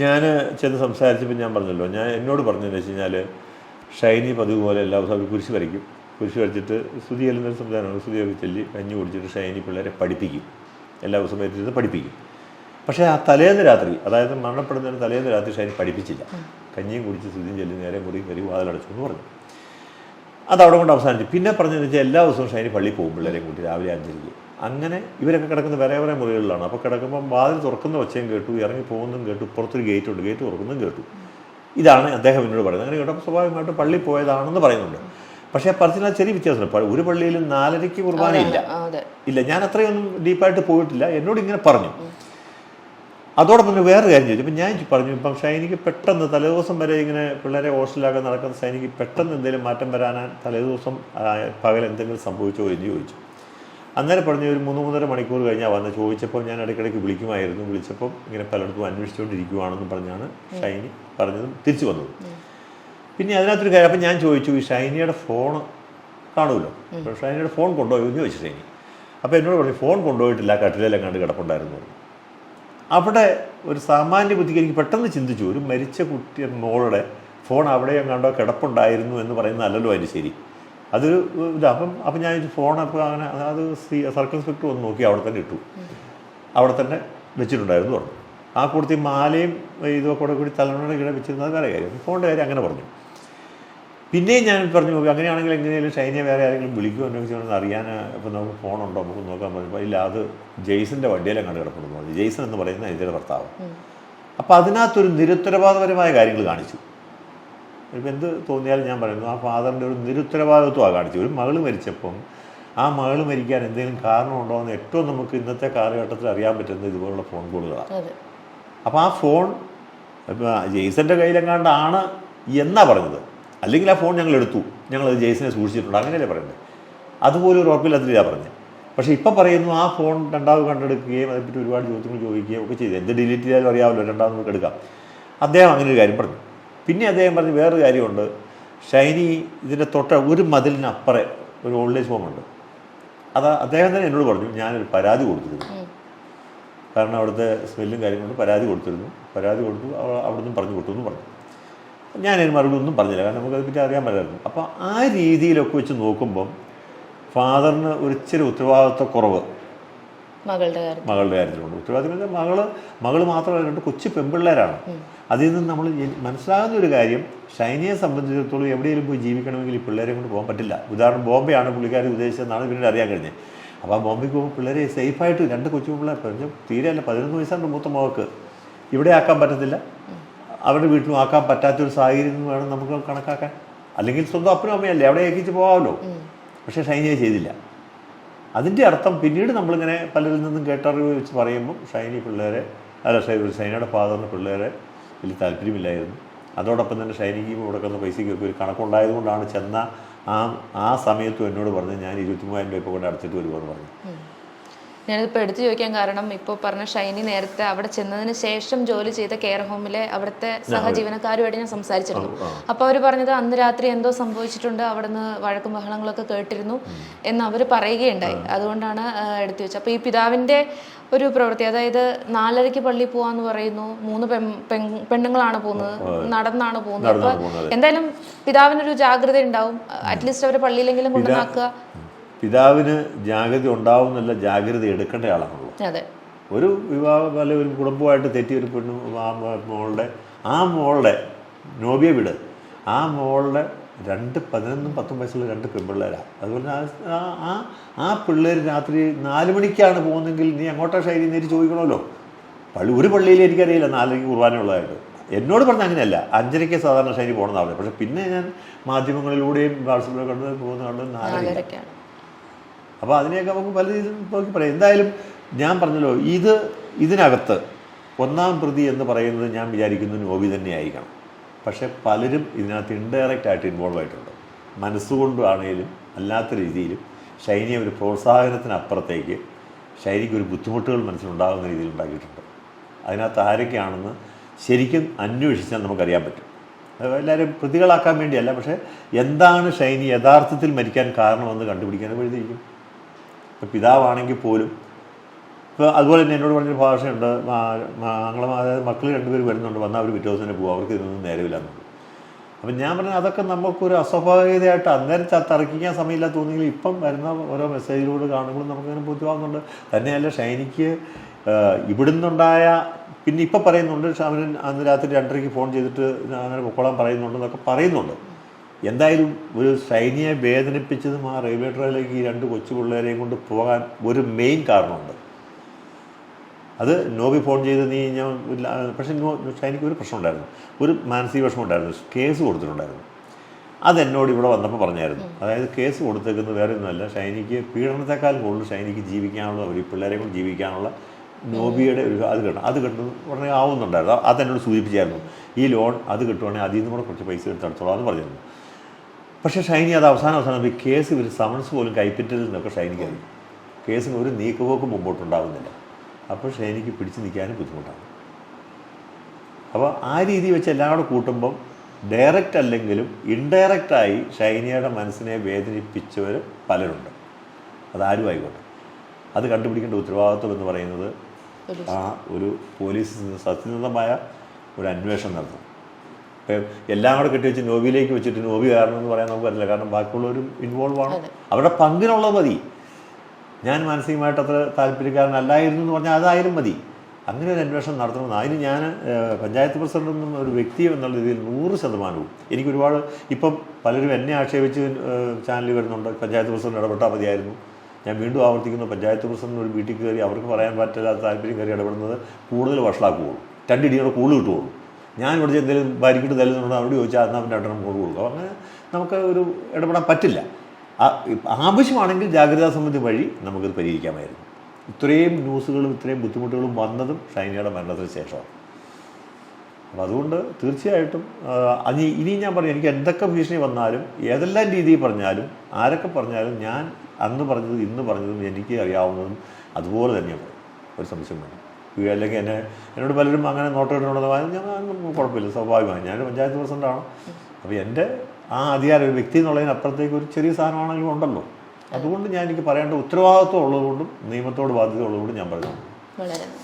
ഞാൻ ചെന്ന് സംസാരിച്ചപ്പോൾ ഞാൻ പറഞ്ഞല്ലോ. ഞാൻ എന്നോട് പറഞ്ഞതെന്ന് വെച്ച് കഴിഞ്ഞാൽ ഷൈനി പതിവ് പോലെ എല്ലാ ദിവസവും അവർ കുരിശ് വരയ്ക്കും. കുരിശ് വരച്ചിട്ട് സ്തുതി ചെല്ലുന്നൊരു സംവിധാനമാണ്. സ്തുതിയൊക്കെ ചൊല്ലി കഞ്ഞി കുടിച്ചിട്ട് ഷൈനി പിള്ളേരെ പഠിപ്പിക്കും. എല്ലാ ദിവസവും വരുത്തിരുന്ന് പഠിപ്പിക്കും. പക്ഷേ ആ തലേന്ന് രാത്രി അതായത് മരണപ്പെടുന്നതിന് തലേന്ന് രാത്രി ഷൈനി പഠിപ്പിച്ചില്ല. കഞ്ഞിയും കുടിച്ച് സ്തുതിയും ചൊല്ലി നേരെ മുറി കയറി വാതിലടച്ചു എന്ന് പറഞ്ഞു. അത് അവിടെ കൊണ്ട് അവസാനിച്ചു. പിന്നെ പറഞ്ഞതെന്ന് വെച്ചാൽ എല്ലാ ദിവസവും ഷൈനി പള്ളി പോകും പിള്ളേരെയും കൂട്ടി രാവിലെ അഞ്ചരയ്ക്ക്. അങ്ങനെ ഇവരൊക്കെ കിടക്കുന്ന വേറെ വേറെ മുറികളിലാണ്. അപ്പോൾ കിടക്കുമ്പോൾ വാതിൽ തുറക്കുന്ന ഒച്ചയും കേട്ടു ഇറങ്ങി പോകുന്നതും കേട്ടു പുറത്തൊരു ഗേറ്റ് ഉണ്ട് ഗേറ്റ് തുറക്കുന്നതും കേട്ടു. ഇതാണ് അദ്ദേഹം എന്നോട് പറയുന്നത്. അങ്ങനെ കേട്ടപ്പോൾ സ്വാഭാവികമായിട്ട് പള്ളി പോയതാണെന്ന് പറയുന്നുണ്ട്. പക്ഷേ പറഞ്ഞാൽ ചെറിയ വ്യത്യാസമുണ്ട്. ഒരു പള്ളിയിലും നാലരയ്ക്ക് കുർബാനയില്ല അതെ ഇല്ല ഞാൻ അത്രയൊന്നും ഡീപ്പായിട്ട് പോയിട്ടില്ല. എന്നോട് ഇങ്ങനെ പറഞ്ഞു. അതോടൊപ്പം തന്നെ വേറെ കാര്യം ചോദിച്ചു. ഇപ്പം ഞാൻ പറഞ്ഞു ഇപ്പം ഷൈനിക്ക് പെട്ടെന്ന് തലേദിവസം വരെ ഇങ്ങനെ പിള്ളേരെ ഹോസ്റ്റലിലാക്കാൻ നടക്കുന്ന ഷൈനിക്ക് പെട്ടെന്ന് എന്തെങ്കിലും മാറ്റം വരാനാ തലേദിവസം പകൽ എന്തെങ്കിലും സംഭവിച്ചോ എന്ന് ചോദിച്ചു. അന്നേരം പറഞ്ഞു ഒരു മൂന്ന് മൂന്നര മണിക്കൂർ കഴിഞ്ഞാൽ വന്ന്. ചോദിച്ചപ്പോൾ ഞാൻ ഇടയ്ക്കിടയ്ക്ക് വിളിക്കുമായിരുന്നു. വിളിച്ചപ്പോൾ ഇങ്ങനെ പലയിടത്തും അന്വേഷിച്ചുകൊണ്ടിരിക്കുവാണെന്ന് പറഞ്ഞാണ് ഷൈനി പറഞ്ഞതും തിരിച്ചു വന്നത്. പിന്നെ അതിനകത്തൊരു കാര്യം അപ്പം ഞാൻ ചോദിച്ചു ഈ ഷൈനിയുടെ ഫോൺ കാണുമല്ലോ? ഷൈനിയുടെ ഫോൺ കൊണ്ടുപോയി എന്ന് ചോദിച്ചു ഷൈനി. അപ്പോൾ എന്നോട് പറഞ്ഞു ഫോൺ കൊണ്ടുപോയിട്ടില്ല കട്ടിലെല്ലാം കണ്ട് കിടപ്പുണ്ടായിരുന്നു അവിടെ ഒരു സാമാന്യ ബുദ്ധിക്ക് എനിക്ക് പെട്ടെന്ന് ചിന്തിച്ചു ഒരു മരിച്ച കുട്ടി മോളുടെ ഫോൺ അവിടെ കണ്ടോ കിടപ്പുണ്ടായിരുന്നു എന്ന് പറയുന്നതല്ലല്ലോ അതിന് ശരി. അതൊരു ഇത് അപ്പം അപ്പം ഞാൻ ഫോൺ അപ്പോൾ അങ്ങനെ അത് സി സർക്കിൾ ഇൻസ്പെക്ടർ ഒന്ന് നോക്കി അവിടെ തന്നെ ഇട്ടു. അവിടെ തന്നെ വെച്ചിട്ടുണ്ടായിരുന്നു പറഞ്ഞു. ആ കൂടുതൽ മാലയും ഇതൊക്കെ കൂടെ കൂടി തലമുറയുടെ കീഴെ വെച്ചിരുന്നത് വേറെ കാര്യം. ഫോണിന്റെ കാര്യം അങ്ങനെ പറഞ്ഞു. പിന്നെയും ഞാൻ പറഞ്ഞു നോക്കി അങ്ങനെയാണെങ്കിൽ എങ്ങനെയാലും ഷൈനിയെ വേറെ ആരെങ്കിലും വിളിക്കുമോ എന്നൊക്കെ ചെയ്യണമെന്ന് അറിയാൻ ഇപ്പം നമുക്ക് ഫോണുണ്ടോ? നമുക്ക് നോക്കാൻ പറഞ്ഞപ്പോൾ ഇല്ല അത് ജെയ്സന്റെ വണ്ടിയിലെ കണ്ട് കിടപ്പുണ്ടെന്ന് പറഞ്ഞു. ജെയ്സൺ എന്ന് പറയുന്ന ഇതിന്റെ ഭർത്താവ്. അപ്പോൾ അതിനകത്തൊരു നിരുത്തരവാദപരമായ കാര്യങ്ങൾ കാണിച്ചു. ഇപ്പം എന്ത് തോന്നിയാലും ഞാൻ പറയുന്നു ആ ഫാദറിന്റെ ഒരു നിരുത്തരവാദിത്വമാണ് കാണിച്ചു ഒരു മകൾ മരിച്ചപ്പം ആ മകൾ മരിക്കാൻ എന്തെങ്കിലും കാരണമുണ്ടോ എന്ന് ഏറ്റവും നമുക്ക് ഇന്നത്തെ കാലഘട്ടത്തിൽ അറിയാൻ പറ്റുന്ന ഇതുപോലുള്ള ഫോൺ കോളുകളാണ്. അപ്പോൾ ആ ഫോൺ ഇപ്പം ജെയ്സന്റെ കയ്യിലെങ്ങാണ്ടാണ് എന്നാ പറഞ്ഞത്? അല്ലെങ്കിൽ ആ ഫോൺ ഞങ്ങൾ എടുത്തു ഞങ്ങൾ ജെയ്സിനെ സൂക്ഷിച്ചിട്ടുണ്ട്. അങ്ങനെയല്ലേ പറയുന്നത്. അതുപോലെ ഒരു ഉറപ്പില്ലാത്തില്ല പറഞ്ഞത്. പക്ഷേ ഇപ്പം പറയുന്നു ആ ഫോൺ രണ്ടാമത് കണ്ടെടുക്കുകയും അതേപ്പറ്റി ഒരുപാട് ചോദ്യങ്ങൾ ചോദിക്കുകയും ഒക്കെ ചെയ്തു. എന്ത് ഡിലീറ്റ് ചെയ്താലും അറിയാമല്ലോ രണ്ടാമത് നമുക്ക് എടുക്കാം. അദ്ദേഹം അങ്ങനെ ഒരു കാര്യം പറഞ്ഞു. പിന്നെ അദ്ദേഹം പറഞ്ഞു വേറൊരു കാര്യമുണ്ട്. ഷൈനി ഇതിന്റെ തൊട്ട ഒരു മതിലിനപ്പുറേ ഒരു ഓൾഡ് ഏജ് ഹോമുണ്ട് അത് അദ്ദേഹം തന്നെ എന്നോട് പറഞ്ഞു ഞാനൊരു പരാതി കൊടുത്തിരുന്നു. കാരണം അവിടുത്തെ സ്മെല്ലും കാര്യങ്ങളും പരാതി കൊടുത്തിരുന്നു. പരാതി കൊടുത്തു അവിടെ അവിടുന്ന് പറഞ്ഞു കൊടുത്തു എന്ന് പറഞ്ഞു. ഞാൻ അതിന് മറുപടി ഒന്നും പറഞ്ഞില്ല. കാരണം നമുക്കത് പറ്റി അറിയാൻ പറ്റായിരുന്നു അപ്പോൾ ആ രീതിയിലൊക്കെ വെച്ച് നോക്കുമ്പം ഫാദറിന് ഒരു ഇച്ചിരി ഉത്തരവാദിത്വ കുറവ് മകളുടെ മകളുടെ കാര്യത്തിലുണ്ട്. വെച്ചാൽ മകൾ മകൾ മാത്രമല്ല രണ്ട് കൊച്ചു പെൺപിള്ളേരാണ്. അതിൽ നിന്ന് നമ്മൾ മനസ്സിലാകുന്ന ഒരു കാര്യം ഷൈനിയെ സംബന്ധിച്ചിടത്തോളം എവിടെയെങ്കിലും പോയി ജീവിക്കണമെങ്കിൽ ഈ പിള്ളേരെ കൊണ്ട് പോകാൻ പറ്റില്ല. ഉദാഹരണം ബോംബെയാണ് പുള്ളിക്കാരി ഉദ്ദേശിച്ചതെന്നാണ് പിന്നീട് അറിയാൻ കഴിഞ്ഞത്. അപ്പോൾ ആ ബോംബെക്ക് പോകുമ്പോൾ പിള്ളേരെ സേഫായിട്ട് രണ്ട് കൊച്ചു പിള്ളേർ പറഞ്ഞു തീരെ അല്ല പതിനൊന്ന് വയസ്സാണ് മൂത്ത മകൾക്ക് ഇവിടെ ആക്കാൻ പറ്റത്തില്ല. അവരുടെ വീട്ടിലും ആക്കാൻ പറ്റാത്തൊരു സാഹചര്യം എന്ന് വേണം നമുക്ക് കണക്കാക്കാൻ. അല്ലെങ്കിൽ സ്വന്തം അപ്പനും അമ്മയല്ലേ അവിടെ ഏൽപ്പിച്ച് പോകാമല്ലോ. പക്ഷേ ഷൈനിയെ ചെയ്തില്ല. അതിന്റെ അർത്ഥം പിന്നീട് നമ്മളിങ്ങനെ പലരിൽ നിന്നും കേട്ടറിവ് വെച്ച് പറയുമ്പോൾ ഷൈനി പിള്ളേരെ അല്ല ഷൈനയുടെ ഫാദറിന് പിള്ളേരെ വലിയ താല്പര്യമില്ലായിരുന്നു. അതോടൊപ്പം തന്നെ ഷൈനിക്ക് കൊടുക്കുന്ന പൈസയ്ക്കൊക്കെ ഒരു കണക്കുണ്ടായതുകൊണ്ടാണ് ചെന്ന ആ ആ സമയത്തും എന്നോട് പറഞ്ഞത് ഞാൻ ഇരുപത്തി മൂവായിരം രൂപ കൊണ്ട് അടച്ചിട്ട് വരുമെന്ന് പറഞ്ഞു. ഞാനിതിപ്പോൾ എടുത്തു ചോദിക്കാൻ കാരണം ഇപ്പോൾ പറഞ്ഞ ഷൈനി നേരത്തെ അവിടെ ചെന്നതിന് ശേഷം ജോലി ചെയ്ത കെയർ ഹോമിലെ അവിടുത്തെ സഹജീവനക്കാരുമായിട്ട് ഞാൻ സംസാരിച്ചിരുന്നു. അപ്പോൾ അവർ പറഞ്ഞത് അന്ന് രാത്രി എന്തോ സംഭവിച്ചിട്ടുണ്ട് അവിടുന്ന് വഴക്കും ബഹളങ്ങളൊക്കെ കേട്ടിരുന്നു എന്ന് അവർ പറയുകയുണ്ടായി. അതുകൊണ്ടാണ് എടുത്തു വെച്ചത്. അപ്പോൾ ഈ പിതാവിന്റെ ഒരു പ്രവൃത്തി അതായത് നാലരയ്ക്ക് പള്ളി പോവാന്ന് പറയുന്നു മൂന്ന് പെണ്ണുങ്ങളാണ് പോകുന്നത് നടന്നാണ് പോകുന്നത്. അപ്പൊ എന്തായാലും പിതാവിനൊരു ജാഗ്രത ഉണ്ടാവും. അറ്റ്ലീസ്റ്റ് അവരെ പള്ളിയിലെങ്കിലും കൊണ്ടുവന്നാക്കുക. പിതാവിന് ജാഗ്രത ഉണ്ടാവുന്നല്ല ജാഗ്രത എടുക്കേണ്ട ആളാണല്ലോ ഒരു വിവാഹം അല്ലെ ഒരു കുടുംബമായിട്ട് തെറ്റിയ ഒരു പെണ്ണു ആ മോളുടെ ആ മോളുടെ നോബിയ വീട്. ആ മോളുടെ രണ്ട് പതിനൊന്നും പത്തും വയസ്സുള്ള രണ്ട് പെൺപിള്ളേരാണ് അതുപോലെ ആ- ആ പിള്ളേർ രാത്രി നാല് മണിക്കാണ് പോകുന്നതെങ്കിൽ നീ അങ്ങോട്ടാ ശൈലി നേരി ചോദിക്കണമല്ലോ. പള്ളി ഒരു പള്ളിയിൽ എനിക്കറിയില്ല നാലരയ്ക്ക് കുർബാനുള്ളതായിട്ട് എന്നോട് പറഞ്ഞ അങ്ങനെയല്ല. അഞ്ചരയ്ക്ക് സാധാരണ ശൈലി പോകണമെന്നാണ് പക്ഷെ പിന്നെ ഞാൻ മാധ്യമങ്ങളിലൂടെയും വാട്സപ്പിലൂടെ കണ്ട് പോകുന്ന കണ്ട് നാലര നാലരയ്ക്കാണ്. അപ്പോൾ അതിനെയൊക്കെ നമുക്ക് പല രീതിയിൽ നോക്കി പറയാം. എന്തായാലും ഞാൻ പറഞ്ഞല്ലോ ഇത് ഇതിനകത്ത് ഒന്നാം പ്രതി എന്ന് പറയുന്നത് ഞാൻ വിചാരിക്കുന്ന നോബി തന്നെ ആയിരിക്കണം. പക്ഷേ പലരും ഇതിനകത്ത് ഇൻഡയറക്റ്റ് ആയിട്ട് ഇൻവോൾവ് ആയിട്ടുണ്ട്. മനസ്സുകൊണ്ടാണേലും അല്ലാത്ത രീതിയിലും ഷൈനിയെ ഒരു പ്രോത്സാഹനത്തിനപ്പുറത്തേക്ക് ഷൈനിക്ക് ഒരു ബുദ്ധിമുട്ടുകൾ മനസ്സിലുണ്ടാകുന്ന രീതിയിൽ ഉണ്ടാക്കിയിട്ടുണ്ട്. അതിനകത്ത് ആരൊക്കെയാണെന്ന് ശരിക്കും അന്വേഷിച്ചാൽ നമുക്കറിയാൻ പറ്റും. എല്ലാവരും പ്രതികളാക്കാൻ വേണ്ടിയല്ല പക്ഷേ എന്താണ് ഷൈനി യഥാർത്ഥത്തിൽ മരിക്കാൻ കാരണമെന്ന് കണ്ടുപിടിക്കാൻ എഴുതിയിരിക്കും ഇപ്പം പിതാവാണെങ്കിൽ പോലും ഇപ്പോൾ അതുപോലെ തന്നെ എന്നോട് പറഞ്ഞൊരു ഭാഷയുണ്ട്. ഞങ്ങളെ അതായത് മക്കൾ രണ്ടുപേർ വരുന്നുണ്ട്. വന്നാൽ അവർ പിറ്റേ ദിവസം പോകും. അവർക്ക് ഇതൊന്നും നേരമില്ലെന്നുണ്ട് അപ്പം ഞാൻ പറഞ്ഞ അതൊക്കെ നമുക്കൊരു അസ്വാഭാവികതയായിട്ട് അന്നേരം തർക്കിക്കാൻ സമയമില്ല തോന്നിയെങ്കിൽ ഇപ്പം വരുന്ന ഓരോ മെസ്സേജിലൂടെ കാണുമ്പോഴും നമുക്കങ്ങനെ ബോധ്യമാകുന്നുണ്ട് തന്നെയല്ല ഷൈനിക്ക് ഇവിടുന്നുണ്ടായ പിന്നെ ഇപ്പം പറയുന്നുണ്ട് അവൻ അന്ന് രാത്രി രണ്ടരയ്ക്ക് ഫോൺ ചെയ്തിട്ട് അങ്ങനെ പൊക്കോളാൻ പറയുന്നുണ്ടെന്നൊക്കെ പറയുന്നുണ്ട്. എന്തായാലും ഒരു സൈനിയെ വേദനിപ്പിച്ചതും ആ റെയിൽവേ ട്രാക്കിലേക്ക് ഈ രണ്ട് കൊച്ചു പിള്ളേരെയും കൊണ്ട് പോകാൻ ഒരു മെയിൻ കാരണമുണ്ട്. അത് നോബി ഫോൺ ചെയ്ത് നീ ഞാൻ പക്ഷേ നോ ഷൈനിക്ക് ഒരു പ്രശ്നം ഉണ്ടായിരുന്നു ഒരു മാനസിക വിഷമമുണ്ടായിരുന്നു. കേസ് കൊടുത്തിട്ടുണ്ടായിരുന്നു. അതെന്നോട് ഇവിടെ വന്നപ്പോൾ പറഞ്ഞായിരുന്നു. അതായത് കേസ് കൊടുത്തേക്കുന്നത് വേറെ ഒന്നുമല്ല ഷൈനിക്ക് പീഡനത്തെക്കാൾ കൂടുതൽ ഷൈനിക്ക് ജീവിക്കാനുള്ള ഒരു പിള്ളേരെ കൊണ്ട് ജീവിക്കാനുള്ള നോബിയുടെ ഒരു അത് കിട്ടണം. അത് കിട്ടുന്നത് ഉടനെ ആവുന്നുണ്ടായിരുന്നു. അത് അതെന്നോട് സൂചിപ്പിച്ചായിരുന്നു. ഈ ലോൺ അത് കിട്ടുവാണെങ്കിൽ അതിൽ നിന്ന് കൂടെ കുറച്ച് പൈസ എടുത്തെടുത്തോളാം എന്ന് പറഞ്ഞിരുന്നു. പക്ഷേ ഷൈനി അത് അവസാനം അവസാനം ഈ കേസ് ഇവർ സമൻസ് പോലും കൈപ്പറ്റലിൽ നിന്നൊക്കെ ഷൈനിക്ക് അറിയും. കേസിന് ഒരു നീക്കുപോക്കും മുമ്പോട്ടുണ്ടാകുന്നില്ല അപ്പോൾ ഷൈനിക്ക് പിടിച്ചു നിൽക്കാനും ബുദ്ധിമുട്ടാണ്. അപ്പോൾ ആ രീതി വെച്ച് എല്ലാവരും കൂടെ കൂട്ടുമ്പം ഡയറക്റ്റ് അല്ലെങ്കിലും ഇൻഡയറക്റ്റായി ഷൈനിയുടെ മനസ്സിനെ വേദനിപ്പിച്ചവർ പലരുണ്ട്. അതാരും ആയിക്കോട്ടെ. അത് കണ്ടുപിടിക്കേണ്ട ഉത്തരവാദിത്വം എന്ന് പറയുന്നത് ആ ഒരു പോലീസിൽ നിന്ന് സത്യസന്ധമായ ഒരു അന്വേഷണം നടത്തും. ഇപ്പം എല്ലാം കൂടെ കെട്ടി വെച്ച് നോബിയിലേക്ക് വെച്ചിട്ട് നോബി കാരണം എന്ന് പറയാൻ നമുക്ക് പറ്റില്ല. കാരണം ബാക്കിയുള്ളവരും ഇൻവോൾവ് ആണ്. അവരുടെ പങ്കിനുള്ളത് മതി. ഞാൻ മാനസികമായിട്ട് അത്ര താല്പര്യക്കാരനല്ലായിരുന്നു എന്ന് പറഞ്ഞാൽ അതായാലും മതി. അങ്ങനെ ഒരു അന്വേഷണം നടത്തണമെന്ന് അതിന് ഞാൻ പഞ്ചായത്ത് പ്രസിഡന്റ് എന്നും ഒരു വ്യക്തി എന്നുള്ള രീതിയിൽ നൂറ് ശതമാനവും. എനിക്ക് ഒരുപാട് ഇപ്പം പലരും എന്നെ ആക്ഷേപിച്ച് ചാനലിൽ വരുന്നുണ്ട്. പഞ്ചായത്ത് പ്രസിഡന്റ് ഇടപെട്ടാൽ മതിയായിരുന്നു. ഞാൻ വീണ്ടും ആവർത്തിക്കുന്നു. പഞ്ചായത്ത് പ്രസിഡന്റ് ഒരു വീട്ടിൽ കയറി അവർക്ക് പറയാൻ പറ്റില്ലാത്ത താല്പര്യം കയറി ഇടപെടുന്നത് കൂടുതൽ വഷളാക്കുകയുള്ളൂ. രണ്ടിടിയുടെ കൂടുതൽ കിട്ടുകയുള്ളൂ. ഞാൻ ഇവിടെ എന്തെങ്കിലും ഭാര്യക്കിട്ട് തല്ലുന്നുണ്ടോ അവിടെ ചോദിച്ചാൽ അന്ന് അവന്റെ രണ്ടെണ്ണം കൂടുതൽ കൊടുക്കും. അങ്ങനെ നമുക്ക് ഒരു ഇടപെടാൻ പറ്റില്ല. ആവശ്യമാണെങ്കിൽ ജാഗ്രതാ സമിതി വഴി നമുക്കിത് പരിഹരിക്കാമായിരുന്നു. ഇത്രയും ന്യൂസുകളും ഇത്രയും ബുദ്ധിമുട്ടുകളും വന്നതും ഷൈനയുടെ മരണത്തിന് ശേഷമാണ്. അപ്പം അതുകൊണ്ട് തീർച്ചയായിട്ടും അനി ഇനി ഞാൻ പറഞ്ഞു എനിക്ക് എന്തൊക്കെ ഭീഷണി വന്നാലും ഏതെല്ലാം രീതിയിൽ പറഞ്ഞാലും ആരൊക്കെ പറഞ്ഞാലും ഞാൻ അന്ന് പറഞ്ഞതും ഇന്ന് പറഞ്ഞതും എനിക്ക് അറിയാവുന്നതും അതുപോലെ തന്നെയാണ്. ഒരു സംശയം വേണം ഈ അല്ലെങ്കിൽ എന്നെ എന്നോട് പലരും അങ്ങനെ നോട്ടിട്ടുള്ളത് ഞാൻ കുഴപ്പമില്ല സ്വാഭാവികമായി. ഞാൻ പഞ്ചായത്ത് പ്രസിഡന്റാണ് അപ്പോൾ എന്റെ ആ അധികാരം ഒരു വ്യക്തി എന്നുള്ളതിനപ്പുറത്തേക്ക് ഒരു ചെറിയ സാധനമാണെങ്കിലും ഉണ്ടല്ലോ. അതുകൊണ്ട് ഞാൻ എനിക്ക് പറയേണ്ട ഉത്തരവാദിത്വം ഉള്ളതുകൊണ്ടും നിയമത്തോട് ബാധ്യത ഉള്ളതുകൊണ്ടും ഞാൻ പറഞ്ഞു